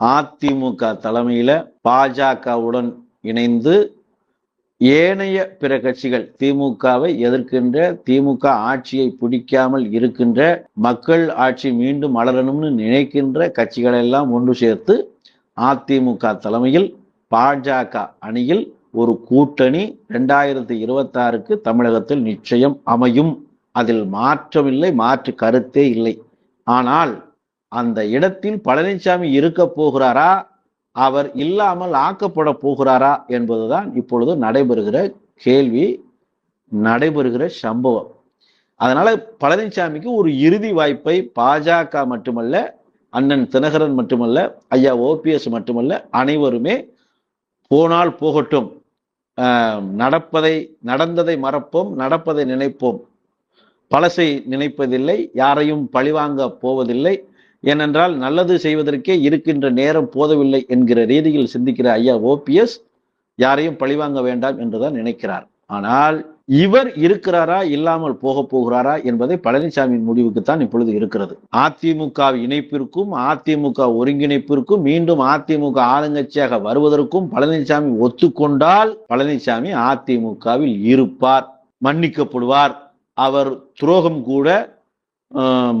அதிமுக தலைமையில பாஜகவுடன் இணைந்து ஏனைய பிற கட்சிகள் திமுகவை எதிர்க்கின்ற திமுக ஆட்சியை பிடிக்காமல் இருக்கின்ற மக்கள் ஆட்சி மீண்டும் மலரணும்னு நினைக்கின்ற கட்சிகளை எல்லாம் ஒன்று சேர்த்து அதிமுக தலைமையில் பாஜக அணியில் ஒரு கூட்டணி ரெண்டாயிரத்தி இருபத்தாறுக்கு தமிழகத்தில் நிச்சயம் அமையும். அதில் மாற்றமில்லை மாற்று கருத்தே இல்லை. ஆனால் அந்த இடத்தில் பழனிசாமி இருக்க போகிறாரா? அவர் இல்லாமல் ஆக்கப்பட போகிறாரா? என்பதுதான் இப்பொழுது நடைபெறுகிற கேள்வி நடைபெறுகிற சம்பவம். அதனால பழனிசாமிக்கு ஒரு இறுதி வாய்ப்பை பாஜக மட்டுமல்ல அண்ணன் தினகரன் மட்டுமல்ல ஐயா ஓபிஎஸ் மட்டுமல்ல அனைவருமே போனால் போகட்டும் நடப்பதை நடந்ததை மறப்போம் நடப்பதை நினைப்போம். பழசை நினைப்பதில்லை யாரையும் பழிவாங்க போவதில்லை. ஏனென்றால் நல்லது செய்வதற்கே இருக்கின்ற நேரம் போதவில்லை என்கிற ரீதியில் சிந்திக்கிற ஐயா ஓபிஎஸ் யாரையும் பழிவாங்க வேண்டாம் என்றுதான் நினைக்கிறார். ஆனால் இவர் இருக்கிறாரா இல்லாமல் போக போகிறாரா என்பதை பழனிசாமியின் முடிவுக்குத்தான் இப்பொழுது இருக்கிறது. அதிமுக இணைப்பிற்கும் அதிமுக ஒருங்கிணைப்பிற்கும் மீண்டும் அதிமுக ஆளுங்கட்சியாக வருவதற்கும் பழனிசாமி ஒத்துக்கொண்டால் பழனிசாமி அதிமுகவில் இருப்பார் மன்னிக்கப்படுவார். அவர் துரோகம் கூட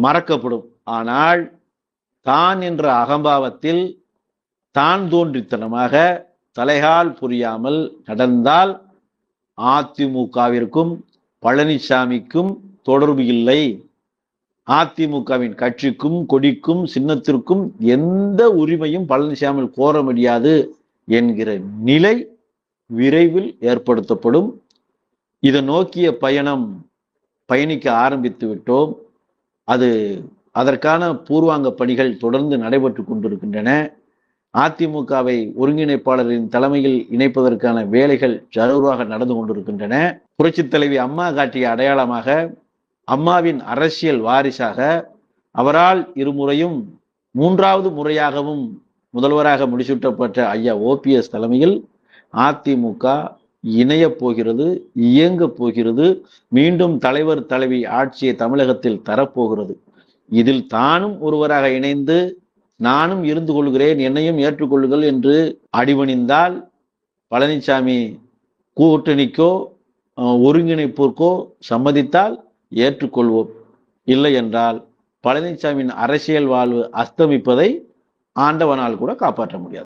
மறக்கப்படும். ஆனால் தான் என்ற அகம்பாவத்தில் தான் தோன்றித்தனமாக தலைகால் புரியாமல் நடந்தால் அதிமுகவிற்கும் பழனிசாமிக்கும் தொடர்பு இல்லை. அதிமுகவின் கட்சிக்கும் கொடிக்கும் சின்னத்திற்கும் எந்த உரிமையும் பழனிசாமி கோர முடியாது என்கிற நிலை விரைவில் ஏற்படுத்தப்படும். இதை நோக்கிய பயணம் பயணிக்க ஆரம்பித்து விட்டோம். அது அதற்கான பூர்வாங்க பணிகள் தொடர்ந்து நடைபெற்று கொண்டிருக்கின்றன. அதிமுகவை ஒருங்கிணைப்பாளரின் தலைமையில் இணைப்பதற்கான வேலைகள் ஜரூராக நடந்து கொண்டிருக்கின்றன. புரட்சித் தலைவி அம்மா காட்டிய அடையாளமாக அம்மாவின் அரசியல் வாரிசாக அவரால் இருமுறையும் மூன்றாவது முறையாகவும் முதல்வராக முடிசூட்டப்பட்ட ஐயா ஓபிஎஸ் தலைமையில் அதிமுக இணையப் போகிறது இயங்கப் போகிறது மீண்டும் தலைவர் தலைவி ஆட்சியை தமிழகத்தில் தரப்போகிறது. இதில் தானும் ஒருவராக இணைந்து நானும் இருந்து கொள்கிறேன் என்னையும் ஏற்றுக்கொள்ளுங்கள் என்று அடிபணிந்தால் பழனிசாமி கூட்டணிக்கோ அஹ், ஒருங்கிணைப்பிற்கோ சம்மதித்தால் ஏற்றுக்கொள்வோம். இல்லை என்றால் பழனிசாமியின் அரசியல் வாழ்வு அஸ்தமிப்பதை ஆண்டவனால் கூட காப்பாற்ற முடியாது.